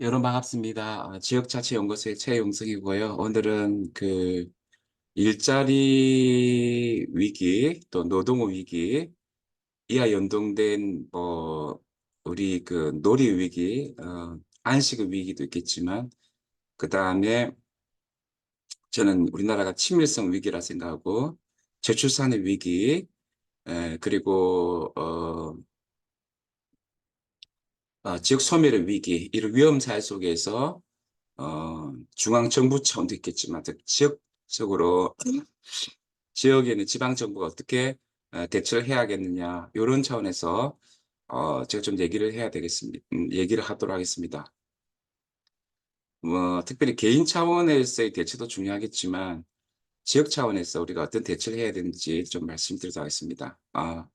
여러분 반갑습니다. 아, 지역자치연구소의 최용석이고요. 오늘은 그 일자리 위기 또 노동 위기 이와 연동된 뭐 우리 그 놀이 위기, 어, 안식 위기도 있겠지만 그 다음에 저는 우리나라가 친밀성 위기라 생각하고 저출산의 위기, 에, 그리고 어, 어, 지역 소멸의 위기, 이런 위험 사회 속에서 어, 중앙 정부 차원도 있겠지만 또 지역적으로 지역에는 지방 정부가 어떻게 어, 대처를 해야겠느냐 이런 차원에서 어, 제가 좀 얘기를 해야 되겠습니다. 음, 얘기를 하도록 하겠습니다. 뭐 특별히 개인 차원에서의 대처도 중요하겠지만 지역 차원에서 우리가 어떤 대처를 해야 되는지 좀 말씀드리도록 하겠습니다. 아,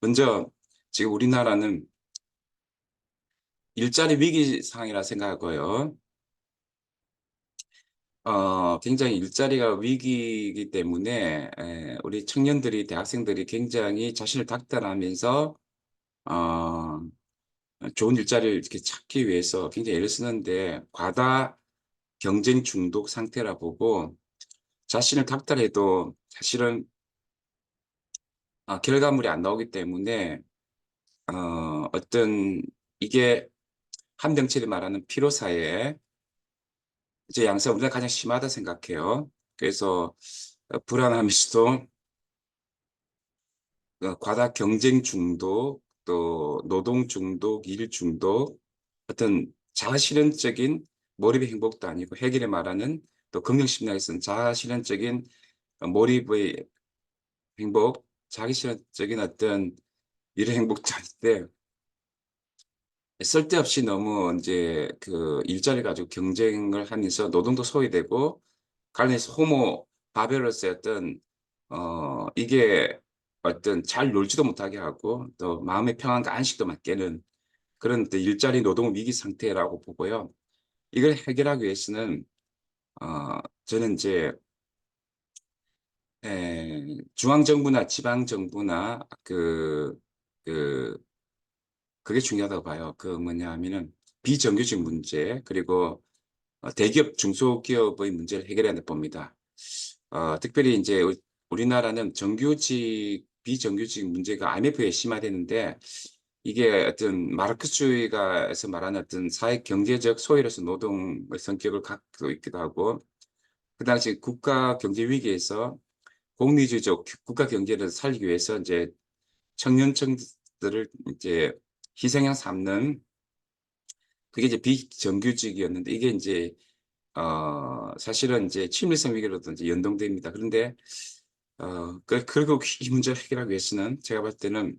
먼저 지금 우리나라는 일자리 위기 상황이라 생각하고요. 어, 굉장히 일자리가 위기이기 때문에 에, 우리 청년들이 대학생들이 굉장히 자신을 닥달하면서 어, 좋은 일자리를 이렇게 찾기 위해서 굉장히 애를 쓰는데 과다 경쟁 중독 상태라 보고 자신을 닥달해도 사실은 어, 결과물이 안 나오기 때문에 어, 어떤 이게 한병철이 말하는 피로사에 이제 양상 우리가 가장 심하다 생각해요. 그래서 어, 불안하면서도 어, 과다 경쟁 중독, 또 노동 중독, 일 중독, 어떤 자아실현적인 몰입의 행복도 아니고 해결에 말하는 또 긍정심리학에서는 자아실현적인 어, 몰입의 행복, 자기실현적인 어떤 일의 행복도 아닌데 쓸데없이 너무 이제 그 일자리 가지고 경쟁을 하면서 노동도 소외되고 관련해서 호모 어떤 어 이게 어떤 잘 놀지도 못하게 하고 또 마음의 평안과 안식도 못 깨는 그런 또 일자리 노동 위기 상태라고 보고요. 이걸 해결하기 위해서는 어 저는 이제 에, 중앙 정부나 지방 정부나 그 그, 그게 중요하다고 봐요. 그 뭐냐 하면은 비정규직 문제 그리고 어, 대기업 중소기업의 문제를 해결해야 봅니다. 어, 특별히 이제 우- 우리나라는 정규직 비정규직 문제가 IMF에 심화되는데 이게 어떤 마르크스주의가에서 말하는 어떤 사회 경제적 소외로서 노동의 성격을 갖고 있기도 하고 그 당시 국가 경제 위기에서 공리주의적 국가 경제를 살리기 위해서 이제 청년층들을 이제 희생양 삼는 그게 이제 비정규직이었는데 이게 이제 어 사실은 이제 친밀성 위기로도 이제 연동됩니다. 그런데 어 그, 그리고 이 문제를 해결하기 위해서는 제가 봤을 때는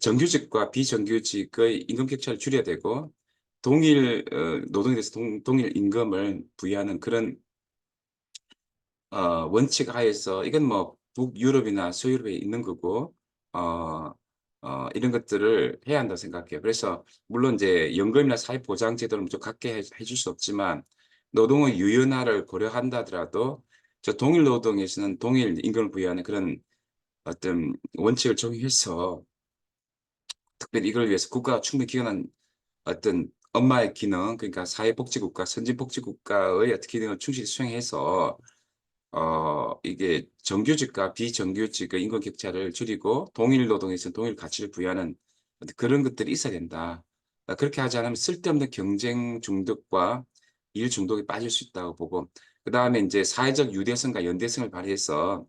정규직과 비정규직의 임금 격차를 줄여야 되고 동일 어, 노동에 대해서 동, 동일 임금을 부여하는 그런 어, 원칙 하에서 이건 뭐 북유럽이나 서유럽에 있는 거고 어, 어, 이런 것들을 해야 한다고 생각해요. 그래서 물론 이제 연금이나 사회보장 제도를 무조 갖게 해, 해줄 수 없지만 노동의 유연화를 고려한다 하더라도 저 동일 노동에서는 동일 임금을 부여하는 그런 어떤 원칙을 적용해서 특별히 이걸 위해서 국가가 충분히 기여한 어떤 엄마의 기능, 그러니까 사회복지국가, 선진복지국가의 어떤 기능을 충실히 수행해서 어, 이게 정규직과 비정규직의 임금 격차를 줄이고 동일 노동에서 동일 가치를 부여하는 그런 것들이 있어야 된다. 어, 그렇게 하지 않으면 쓸데없는 경쟁 중독과 일 중독에 빠질 수 있다고 보고 그 다음에 이제 사회적 유대성과 연대성을 발휘해서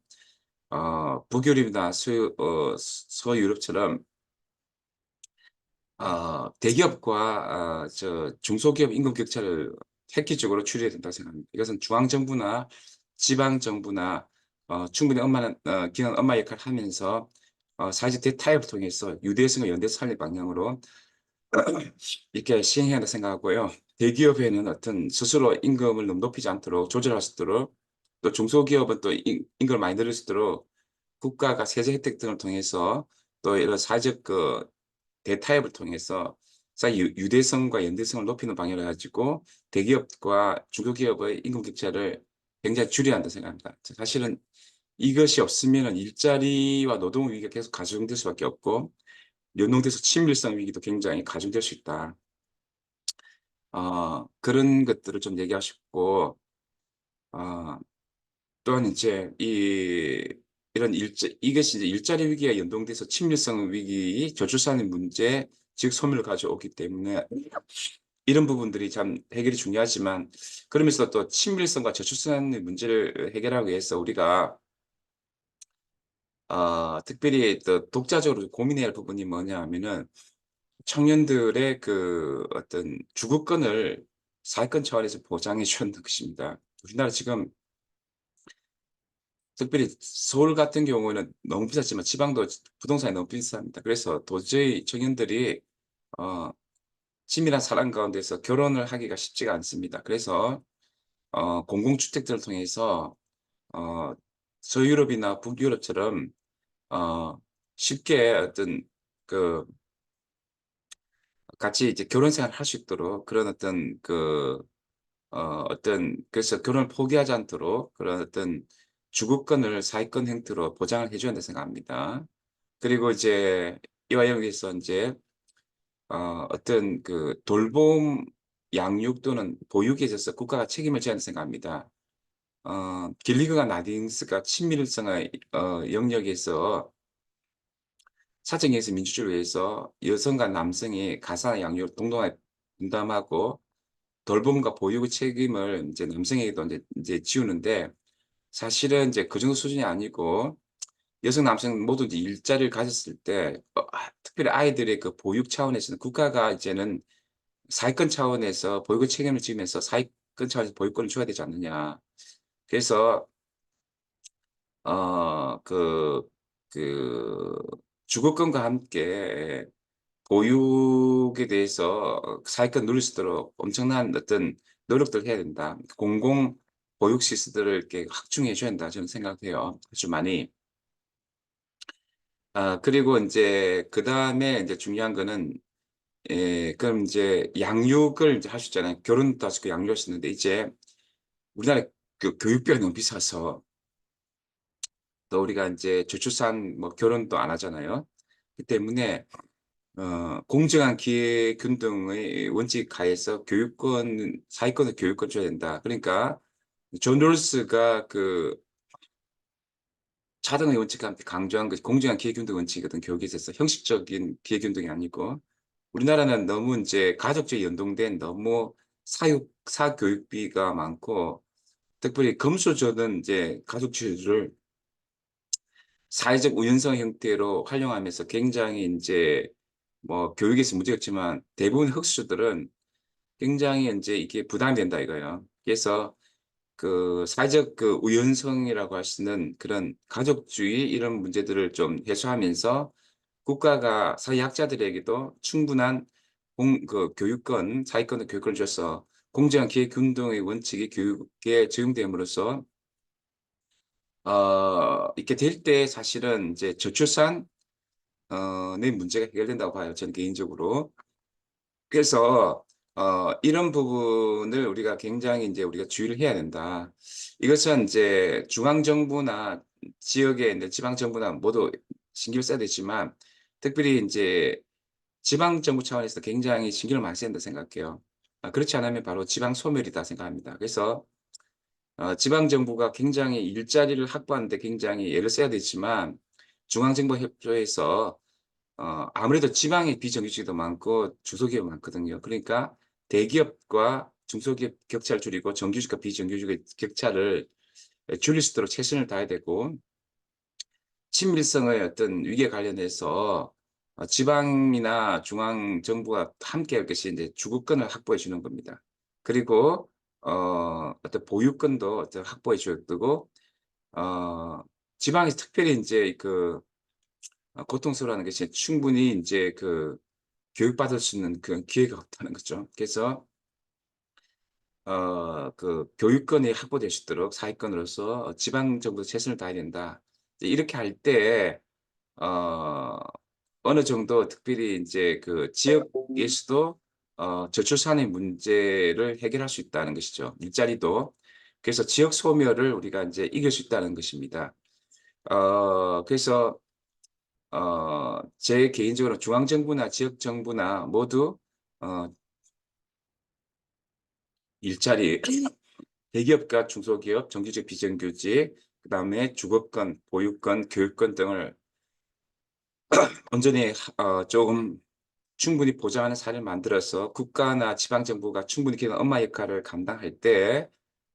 어, 북유럽이나 수, 어, 서유럽처럼 어, 대기업과 어, 저 중소기업 임금 격차를 획기적으로 줄여야 된다고 생각합니다. 이것은 중앙정부나 지방 정부나 어, 충분히 엄마는 어, 기능 엄마 역할을 하면서 어, 사회적 대타협을 통해서 유대성과 연대 살릴 방향으로 이렇게 시행해야 한다 생각하고요. 대기업에는 어떤 스스로 임금을 너무 높이지 않도록 조절할 수 있도록 또 중소기업은 또 임, 임금을 많이 늘릴 수 있도록 국가가 세제 혜택 등을 통해서 또 이런 사회적 그 대타협을 통해서 유대성과 연대성을 높이는 방향을 가지고 대기업과 중소기업의 임금 격차를 굉장히 줄여야 한다 생각합니다. 사실은 이것이 없으면 일자리와 노동 위기가 계속 가중될 수밖에 없고 연동돼서 친밀성 위기도 굉장히 가중될 수 있다. 어, 그런 것들을 좀 얘기하고 싶고, 어, 또한 이제 이 이런 일자 이것이 이제 일자리 위기와 연동돼서 친밀성 위기, 저출산의 문제, 즉 소멸을 가져오기 때문에 이런 부분들이 참 해결이 중요하지만 그러면서 또 친밀성과 저출산의 문제를 해결하기 위해서 우리가 어, 특별히 또 독자적으로 고민해야 할 부분이 뭐냐 하면은 청년들의 그 어떤 주거권을 사회권 차원에서 보장해 주는 것입니다. 우리나라 지금 특별히 서울 같은 경우는 너무 비쌌지만 지방도 부동산이 너무 비쌉니다. 그래서 도저히 청년들이 어, 치밀한 사랑 가운데서 결혼을 하기가 쉽지가 않습니다. 그래서 어, 공공주택들을 통해서 어, 서유럽이나 북유럽처럼 어, 쉽게 어떤 그 같이 이제 결혼 생활을 할 수 있도록 그런 어떤 그 어, 어떤 그래서 결혼을 포기하지 않도록 그런 어떤 주거권을 사회권 형태로 보장을 해줘야 된다 생각합니다. 그리고 이제 이와 연계해서 이제 어, 어떤 그 돌봄 양육 또는 보육에 있어서 국가가 책임을 져야 한다 생각합니다. 어, 길리그가 나딘스가 친밀성의 어, 영역에서 사정에서 민주주의를 위해서 여성과 남성이 가사 양육을 동등하게 분담하고 돌봄과 보육의 책임을 이제 남성에게도 이제, 이제 지우는데 사실은 이제 그 정도 수준이 아니고 여성 남성 모두 이제 일자리를 가졌을 때 어, 아, 특별히 아이들의 그 보육 차원에서는 국가가 이제는 사회권 차원에서 보육의 책임을 지면서 사회권 차원에서 보육권을 줘야 되지 않느냐. 그래서 어그 그 주거권과 함께 보육에 대해서 사회권 누릴 수 있도록 엄청난 어떤 노력들을 해야 된다. 공공 보육 시스템들을 이렇게 확충해 줘야 된다. 저는 생각해요. 아주 많이. 아, 그리고 이제 그 다음에 이제 중요한 거는 예, 그럼 이제 양육을 이제 있잖아요. 결혼도 하시고 양육할 수 있는데 이제 우리나라 그 교육비가 너무 비싸서 또 우리가 이제 저출산 뭐 결혼도 안 하잖아요. 그 때문에 어, 공정한 기회 균등의 원칙 하에서 교육권, 사회권을 교육권 줘야 된다. 그러니까 존 롤스가 그 차등의 원칙과 함께 강조한 것이 공정한 기회균등 원칙이거든 교육에 있어서 형식적인 기회균등이 아니고 우리나라는 너무 이제 가족주의 연동된 너무 사육 사교육비가 많고 특별히 금수저는 이제 가족주의를 사회적 우연성 형태로 활용하면서 굉장히 이제 뭐 교육에서 문제가 없지만 대부분 흑수저들은 굉장히 이제 이게 부담이 된다 이거예요. 그래서 그 사회적 그 우연성이라고 있는 그런 가족주의 이런 문제들을 좀 해소하면서 국가가 사회학자들에게도 충분한 공, 그 교육권, 사회권의 교육권을 줘서 공정한 기회균등의 원칙이 교육에 적용됨으로써 어, 이렇게 될 때 사실은 이제 저출산 어, 의 문제가 해결된다고 봐요. 저는 개인적으로. 그래서 어, 이런 부분을 우리가 굉장히 이제 우리가 주의를 해야 된다. 이것은 이제 중앙정부나 지역의 이제 지방정부나 모두 신경을 써야 되지만 특별히 이제 지방정부 차원에서 굉장히 신경을 많이 된다 생각해요. 아, 그렇지 않으면 바로 지방 소멸이다 생각합니다. 그래서 어, 지방정부가 굉장히 일자리를 확보하는데 굉장히 애를 써야 되지만 중앙정부 협조에서 어, 아무래도 지방에 비정규직도 많고 주소기업이 많거든요. 그러니까 대기업과 중소기업 격차를 줄이고 정규직과 비정규직의 격차를 줄일 수 있도록 최선을 다해야 되고 친밀성의 어떤 위기에 관련해서 어, 지방이나 중앙 정부가 함께 할 것이 이제 주거권을 확보해 주는 겁니다. 그리고 어, 어떤 보유권도 어떤 확보해 줘야 되고 어, 지방에서 특별히 이제 그 어, 고통스러워하는 것이 충분히 이제 그 교육받을 수 있는 그런 기회가 없다는 거죠. 그래서 어, 그 교육권이 확보될 수 있도록 사회권으로서 지방 정부 최선을 다해야 된다. 이렇게 할 때 어, 어느 정도 특별히 이제 그 지역에서도 어, 저출산의 문제를 해결할 수 있다는 것이죠. 일자리도. 그래서 지역 소멸을 우리가 이제 이길 수 있다는 것입니다. 어, 그래서 어, 제 개인적으로 중앙정부나 지역정부나 모두 어, 일자리, 대기업과 중소기업, 정규직, 비정규직, 그 다음에 주거권, 보유권, 교육권 등을 온전히 어, 조금 충분히 보장하는 사례를 만들어서 국가나 지방 정부가 충분히 그 엄마 역할을 감당할 때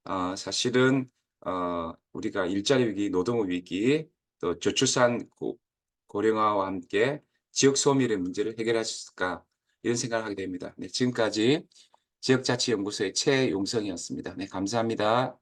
어, 사실은 어, 우리가 일자리 위기, 노동 위기, 또 저출산 고, 고령화와 함께 지역 소멸의 문제를 해결할 수 있을까 이런 생각을 하게 됩니다. 네, 지금까지 지역자치연구소의 최용성이었습니다. 네, 감사합니다.